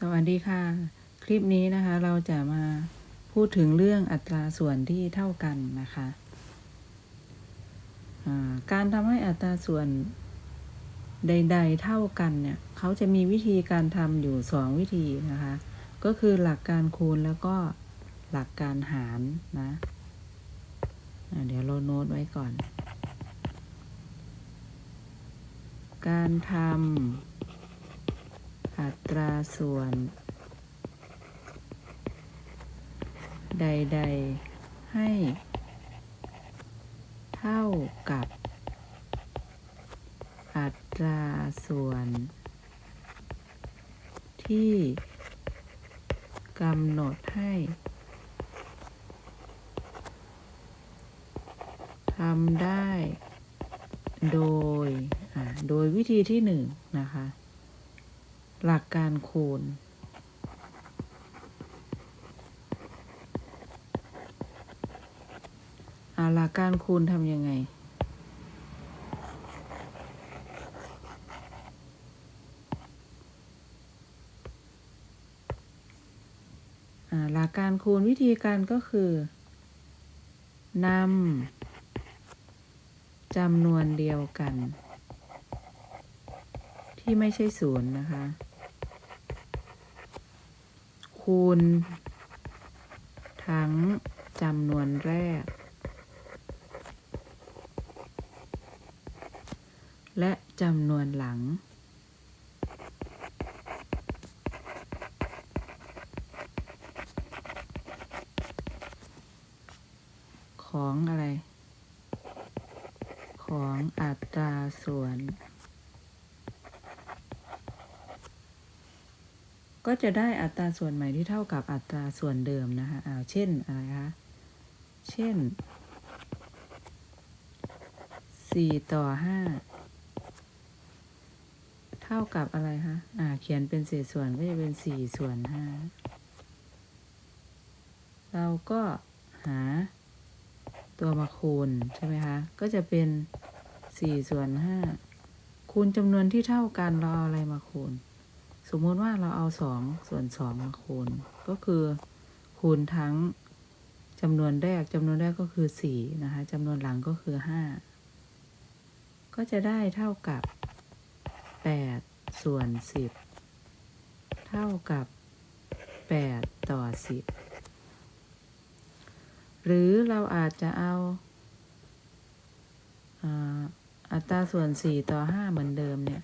สวัสดีค่ะ คลิปนี้นะคะเราจะมาพูดถึงเรื่องอัตราส่วนที่เท่ากันนะคะการทำให้อัตราส่วนใด ๆ เท่ากันเนี่ยเขาจะมีวิธีการทำอยู่สองวิธีนะคะ ก็คือหลักการคูณแล้วก็หลักการหารนะเดี๋ยวเราโน้ตไว้ก่อน การทำ อัตราส่วน ใด ๆ ให้ เท่ากับ อัตราส่วน ที่กำหนดให้ทำได้ โดยอ่าโดยวิธีที่หนึ่งนะคะ หลักการคูณ หลักการคูณทำยังไง หลักการคูณวิธีการก็คือนำจำนวนเดียวกัน ที่ไม่ใช่ศูนย์นะคะ คูณ ทั้งจำนวนแรก และจำนวนหลัง ของอะไร ของอัตราส่วน ก็จะได้อัตราส่วนใหม่ที่เท่ากับอัตราส่วนเดิมนะคะอ่าเช่นอะไรคะเช่นสี่ต่อห้าเท่ากับอะไรคะอ่า เขียนเป็นเศษส่วนก็จะเป็นสี่ส่วนห้าเราก็หาตัวมาคูณใช่ไหมคะ ก็จะเป็นสี่ส่วนห้าคูณจำนวนที่เท่ากันเราเอาอะไรมาคูณ สมมติว่าเราเอาสองส่วนสองมาคูณ ก็คือคูณทั้งจำนวนแรกจำนวนแรกก็คือสี่นะคะจำนวนหลังก็คือห้าก็จะได้เท่ากับแปดส่วนสิบเท่ากับแปดต่อสิบหรือเราอาจจะเอาอ่าอัตราส่วนสี่ต่อห้าเหมือนเดิมเนี่ย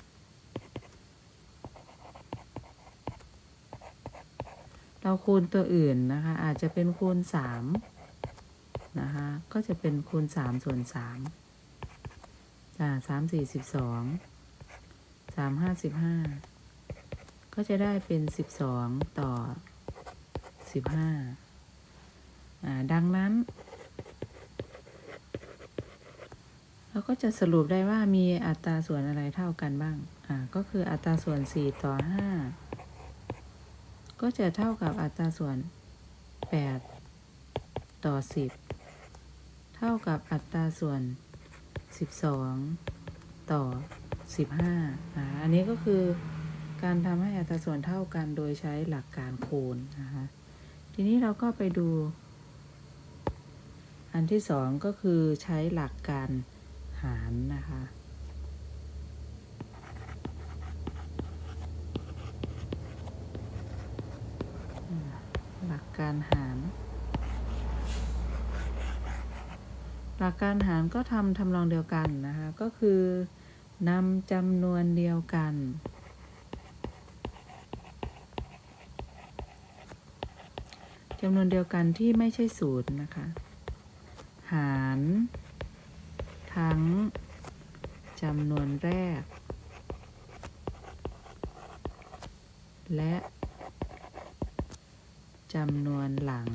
เราคูณตัวอื่นนะคะ อาจจะเป็นคูณสามนะคะ ก็จะเป็นคูณสามส่วนสามอ่าสามสี่สิบสองสามห้าสิบห้าก็จะได้เป็นสิบสองต่อสิบห้าอ่าดังนั้น เราก็จะสรุปได้ว่ามีอัตราส่วนอะไรเท่ากันบ้างอ่าก็คืออัตราส่วนสี่ต่อห้า ก็จะเท่ากับอัตราส่วน 8 ต่อ 10 เท่ากับอัตราส่วน 12 ต่อ 15อ่าอันนี้ก็คือการทำให้อัตราส่วนเท่ากันโดยใช้หลักการคูณนะคะทีนี้เราก็ไปดู อันที่สองก็คือใช้หลักการหารนะคะ กการหาร หลักการหารก็ทำทำนองเดียวกันนะคะ ก็คือนำจำนวนเดียวกัน จำนวนเดียวกันที่ไม่ใช่ศูนย์นะคะ หาร ทั้งจำนวนแรก และ จำนวนหลัง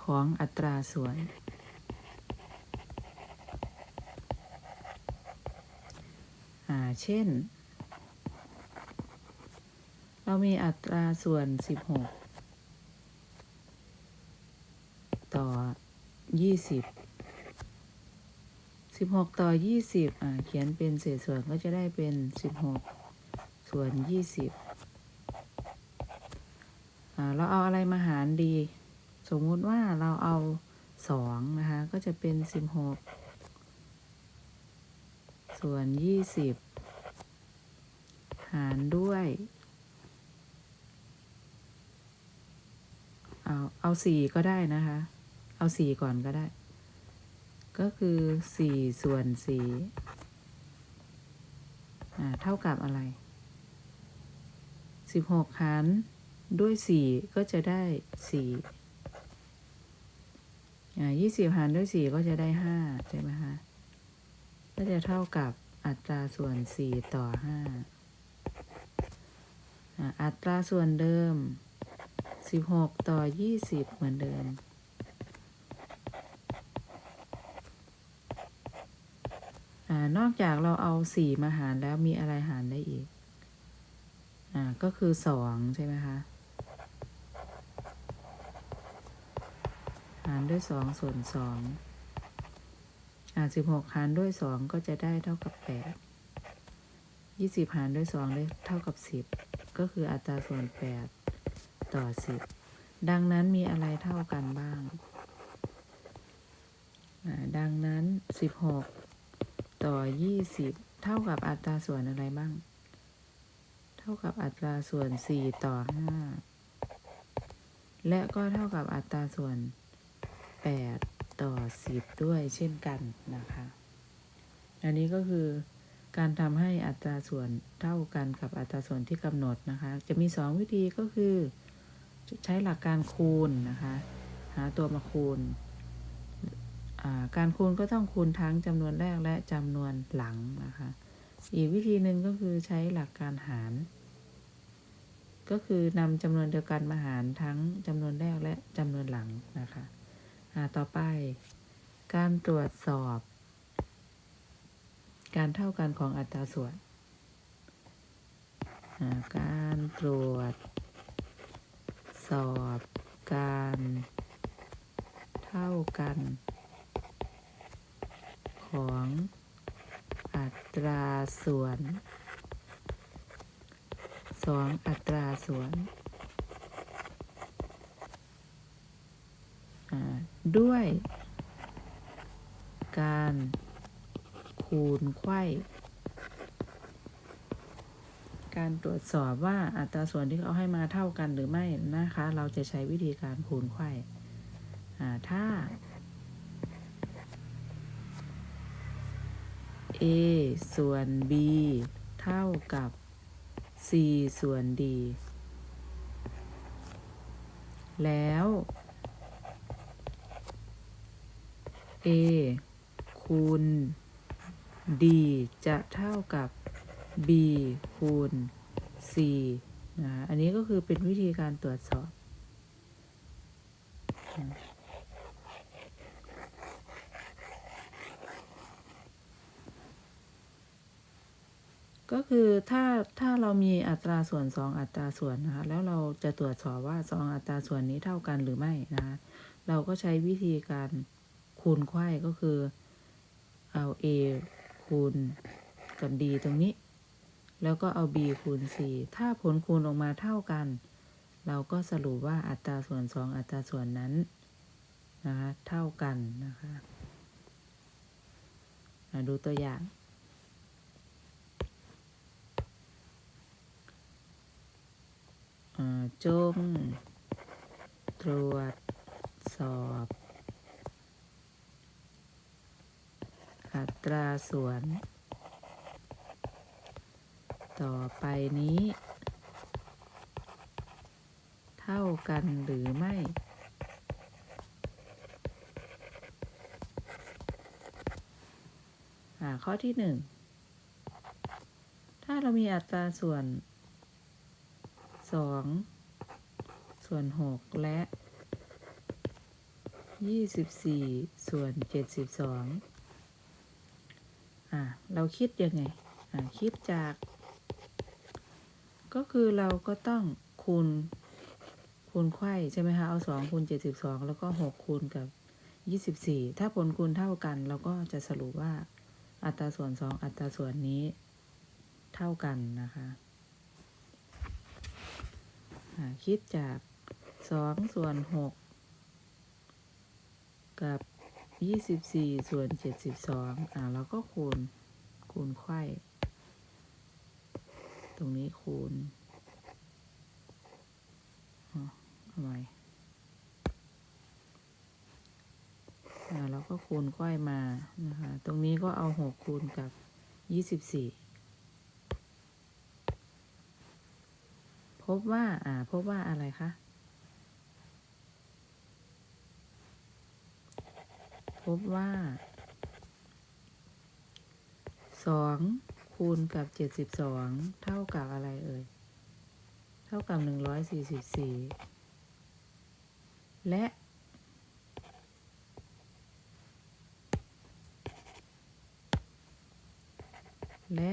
ของอัตราส่วนอ่าเช่น เรามีอัตราส่วน 16 ต่อ 20 สิบหกต่อยี่สิบอ่าเขียนเป็นเศษส่วนก็จะได้เป็นสิบหกส่วนยี่สิบอ่าเราเอาอะไรมาหารดี สมมุติว่าเราเอาสองนะคะ ก็จะเป็นสิบหกส่วนยี่สิบหารด้วยเอาเอาสี่ก็ได้นะคะ เอาสี่ก่อนก็ได้ ก็คือสี่ส่วนสี่เท่ากับอะไรสิบหกหารด้วยสี่ก็จะได้สี่ยี่สิบหารด้วยสี่ก็จะได้ห้าใช่ไหมคะก็จะเท่ากับอัตราส่วนสี่ต่อห้าอ่าอัตราส่วนเดิมสิบหกต่อยี่สิบเหมือนเดิม อนอกจากเราเอาสี่มาหารแล้วมีอะไรหารได้อีก อ่า ก็คือสองใช่ไหมคะ หารด้วยสองส่วนสองอ่าสิบหกหารด้วยสองก็จะได้เท่ากับแปดยี่สิบหารด้วยสองได้เท่ากับสิบก็คืออัตราส่วนแปดต่อสิบดังนั้นมีอะไรเท่ากันบ้าง ดังนั้นสิบหก ต่อยี่สิบเท่ากับอัตราส่วนอะไรบ้าง เท่ากับอัตราส่วนสี่ต่อห้าและก็เท่ากับอัตราส่วนแปดต่อสิบด้วยเช่นกันนะคะ อันนี้ก็คือการทำให้อัตราส่วนเท่ากันกับอัตราส่วนที่กำหนดนะคะ จะมีสองวิธีก็คือ ใช้หลักการคูณนะคะ หาตัวมาคูณ การคูณก็ต้องคูณทั้งจำนวนแรกและจำนวนหลังนะคะ อีกวิธีหนึ่งก็คือใช้หลักการหาร ก็คือนำจำนวนเดียวกันมาหารทั้งจำนวนแรกและจำนวนหลังนะคะต่อไป การตรวจสอบ การเท่ากันของอัตราส่วน การตรวจ สอบการเท่ากัน ของอัตราส่วนสองอัตราส่วนด้วย การคูณไข้การตรวจสอบว่าอัตราส่วนที่เขาให้มาเท่ากันหรือไม่นะคะ เราจะใช้วิธีการคูณไข่ถ้า a ส่วน b เท่ากับ c ส่วน d แล้ว a คูณ d จะเท่ากับ b คูณ c นะ อันนี้ก็คือเป็นวิธีการตรวจสอบ ก็คือถ้าถ้าเรามีอัตราส่วนสองอัตราส่วนนะคะแล้วเราจะตรวจสอบว่าสองอัตราส่วนนี้เท่ากันหรือไม่นะคะเราก็ใช้วิธีการคูณไขว้ก็คือเอา a คูณกับ d ตรงนี้ แล้วก็เอา b คูณ c ถ้าผลคูณออกมาเท่ากัน เราก็สรุปว่าอัตราส่วนสองอัตราส่วนนั้นนะคะเท่ากันนะคะมาดูตัวอย่าง อ่า จง ตรวจสอบ อัตราส่วน ต่อไปนี้ เท่ากันหรือไม่ ข้อที่หนึ่ง ถ้าเรามีอัตราส่วน สองส่วนหกและยี่สิบสี่ส่วนเจ็ดสิบสองอะเราคิดยังไงอะคิดจาก ก็คือเราก็ต้องคูณคูณไขว้ใช่ไหมคะเอาสองคูณเจ็ดสิบสองแล้วก็หกคูณกับยี่สิบสี่ถ้าผลคูณเท่ากัน เราก็จะสรุปว่าอัตราส่วนสองอัตราส่วนนี้เท่ากันนะคะ คิดจากสองส่วนหกกับยี่สิบสี่ส่วนเจ็ดสิบสองอ่าเราก็คูณคูณไขว้ตรงนี้คูณอ๋อทำไมอ่าเราก็คูณไขว้มานะคะ ตรงนี้ก็เอาหกคูณกับยี่สิบสี่ พบว่า อ่า พบว่าอะไรคะ พบว่าสองคูณกับเจ็ดสิบสองเท่ากับอะไรเอ่ย เท่ากับหนึ่งร้อยสี่สิบสี่และ และ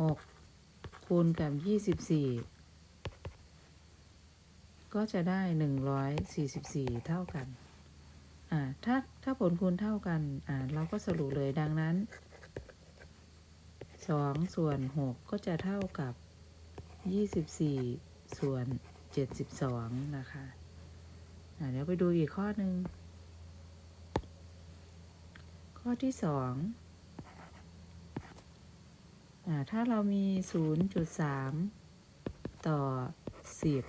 หก คูณกับยี่สิบสี่ก็จะได้หนึ่งร้อยสี่สิบสี่เท่ากัน อ่า ถ้า ถ้าผลคูณเท่ากัน อ่า เราก็สรุปเลยดังนั้นสองส่วนหกก็จะเท่ากับยี่สิบสี่ส่วนเจ็ดสิบสองนะคะ อ่า เดี๋ยวไปดูอีกข้อหนึ่ง ข้อที่สอง ถ้าเรามีศูนย์จุดสามต่อสิบ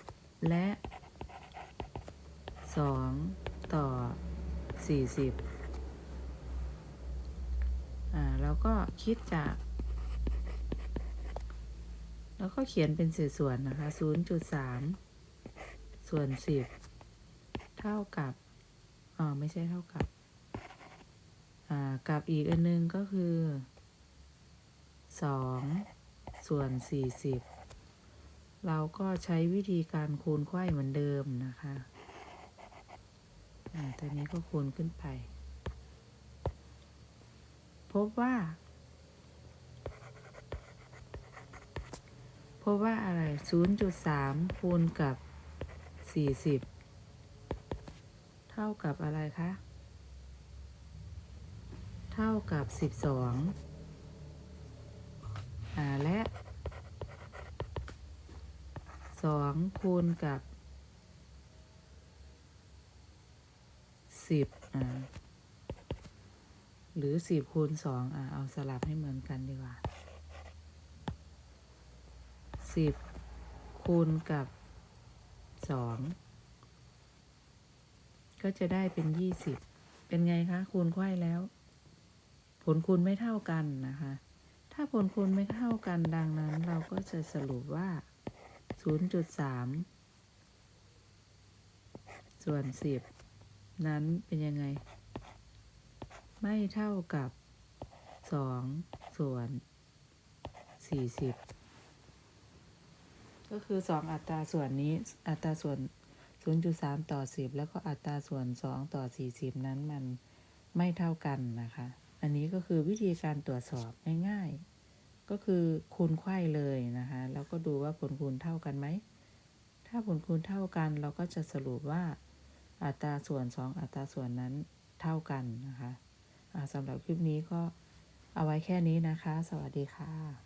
และสองต่อสี่สิบอ่าแล้วก็คิดจากแล้วก็เขียนเป็นเศษส่วนนะคะ 0.3 ส่วน 10 เท่ากับอ๋อไม่ใช่เท่ากับ อ่า กับอีกอันนึงก็คือ 2 ส่วน 40 เราก็ใช้วิธีการคูณไขว้เหมือนเดิมนะคะอ่าตัวนี้ก็คูณขึ้นไป พบว่า พบว่าอะไร 0.3 คูณกับ 40 เท่ากับอะไรคะ เท่ากับ 12 อ่า และ 2คูณกับ10อ่าหรือ10คูณ2อ่าเอาสลับให้เหมือนกันดีกว่าสิบคูณกับสองก็จะได้เป็นยี่สิบเป็นไงคะ คูณไข้แล้ว ผลคูณไม่เท่ากันนะคะ ถ้าผลคูณไม่เท่ากันดังนั้น เราก็จะสรุปว่า 0.3ส่วน10นั้นเป็นยังไง ไม่เท่ากับ2ส่วน40ก็คือ2อัตราส่วนนี้อัตราส่วน 0.3 ต่อ 10 แล้วก็อัตราส่วน 2 ต่อ 40 นั้นมันไม่เท่ากันนะคะ อันนี้ก็คือวิธีการตรวจสอบง่ายๆ ก็คือคูณไข่เลยนะคะแล้วก็ดูว่าผลคูณเท่ากันไหม ถ้าผลคูณเท่ากันเราก็จะสรุปว่าอัตราส่วน 2 อัตราส่วนนั้นเท่ากันนะคะะสำหรับคลิปนี้ก็เอาไว้แค่นี้นะคะ สวัสดีค่ะ